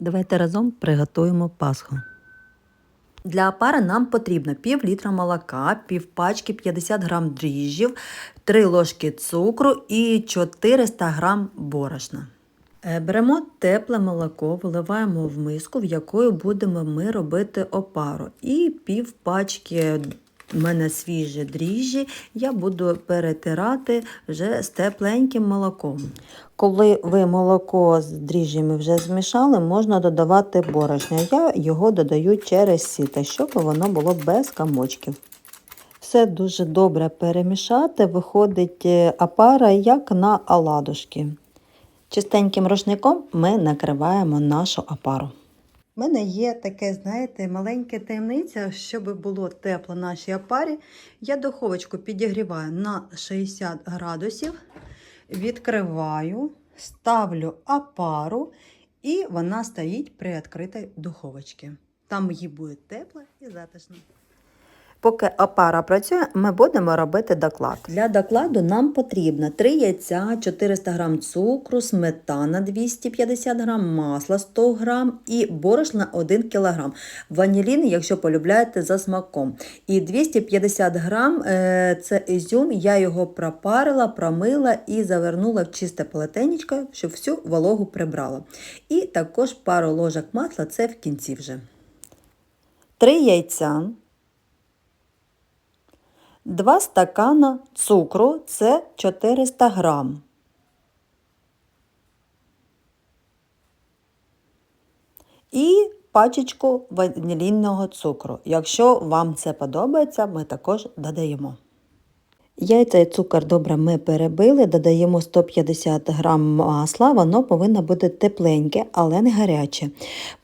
Давайте разом приготуємо пасху. Для опари нам потрібно пів літра молока, пів пачки 50 грам дріжджів, 3 ложки цукру і 400 грам борошна. Е, Беремо тепле молоко, виливаємо в миску, в якої будемо ми робити опару. І пів пачки в мене свіжі дріжджі, я буду перетирати вже з тепленьким молоком. Коли ви молоко з дріжджями вже змішали, можна додавати борошно. Я його додаю через сіто, щоб воно було без камочків. Все дуже добре перемішати, виходить е, опара як на оладушки. Чистеньким рушником ми накриваємо нашу опару. У мене є таке, знаєте, маленьке таємниця, щоб було тепло нашій опарі. Я духовочку підігріваю на 60 градусів, відкриваю, ставлю опару, і вона стоїть при відкритій духовочці. Там їй буде тепло і затишно. Поки опара працює, ми будемо робити доклад. Для докладу нам потрібно 3 яйця, 400 г цукру, сметана 250 г, масло 100 г і борошна 1 кг. Ванілін, якщо полюбляєте, за смаком. І 250 г е, це ізюм, я його пропарила, промила і завернула в чисте полотенечко, щоб всю вологу прибрала. І також пару ложок масла, це в кінці вже. 3 яйця. 2 стакана цукру це 400 грам. І пачечку ванілінного цукру. Якщо вам це подобається, ми також додаємо. Яйця і цукор добре ми перебили, додаємо 150 г масла, воно повинно бути тепленьке, але не гаряче.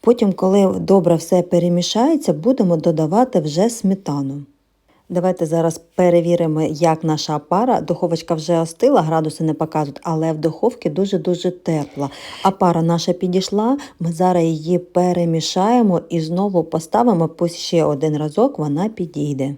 Потім, коли добре все перемішається, будемо додавати вже сметану. Давайте зараз перевіримо, як наша пара. Духовочка вже остила, градуси не показують, але в духовці дуже-дуже тепла. А пара наша підійшла, ми зараз її перемішаємо і знову поставимо, пусть ще один разок вона підійде.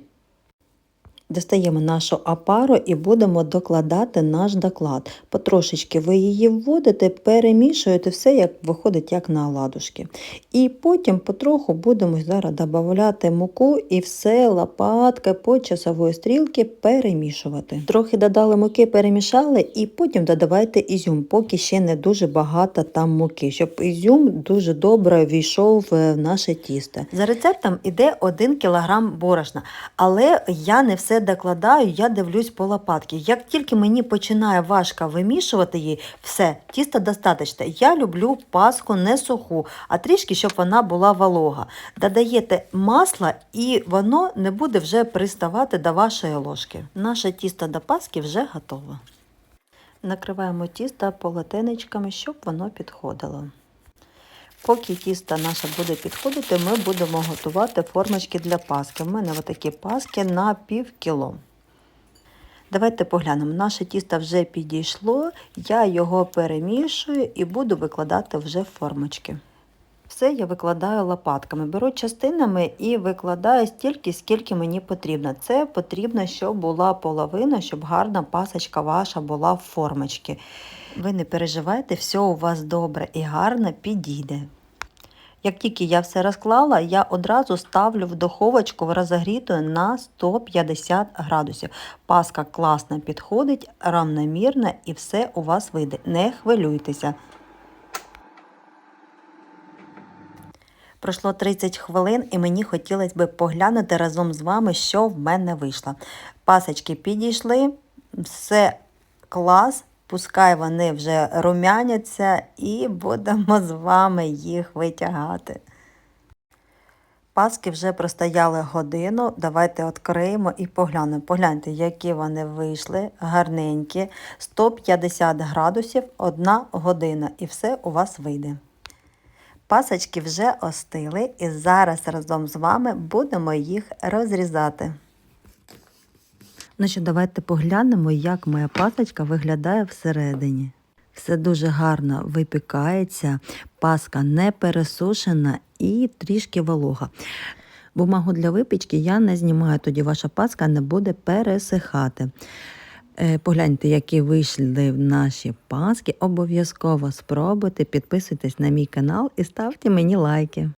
Достаємо нашу опару і будемо докладати наш доклад. Потрошечки ви її вводите, перемішуєте все, як виходить, як на оладушки. І потім потроху будемо зараз додавати муку і все лопатка по часової стрілки перемішувати. Трохи додали муки, перемішали, і потім додавайте ізюм, поки ще не дуже багато там муки, щоб ізюм дуже добре війшов в наше тісто. За рецептом іде 1 кг борошна, але я не все докладаю, я дивлюсь по лопатки. Як тільки мені починає важко вимішувати її, все, тісто достатньо. Я люблю паску не суху, а трішки, щоб вона була волога. Додаєте масло і воно не буде вже приставати до вашої ложки. Наше тісто до паски вже готове. Накриваємо тісто полотенечками, щоб воно підходило. Поки тісто наше буде підходити, ми будемо готувати формочки для паски. У мене такі паски на пів кіло. Давайте поглянемо. Наше тісто вже підійшло, я його перемішую і буду викладати вже формочки. Все я викладаю лопатками. Беру частинами і викладаю стільки, скільки мені потрібно. Це потрібно, щоб була половина, щоб гарна пасочка ваша була в формочці. Ви не переживайте, все у вас добре і гарно підійде. Як тільки я все розклала, я одразу ставлю в духовочку розогріту на 150 градусів. Паска класно підходить, равномірно і все у вас вийде. Не хвилюйтеся. Пройшло 30 хвилин і мені хотілося б поглянути разом з вами, що в мене вийшло. Пасочки підійшли, все клас. Пускай вони вже румяняться і будемо з вами їх витягати. Паски вже простояли годину. Давайте відкриємо і поглянемо. Погляньте, які вони вийшли, гарненькі, 150 градусів, одна година, і все у вас вийде. Пасочки вже остили, і зараз разом з вами будемо їх розрізати. Ну що, давайте поглянемо, як моя пасочка виглядає всередині. Все дуже гарно випікається, паска не пересушена і трішки волога. Бумагу для випічки я не знімаю, тоді ваша паска не буде пересихати. Е, Погляньте, які вийшли в наші паски. Обов'язково спробуйте, підписуйтесь на мій канал і ставте мені лайки.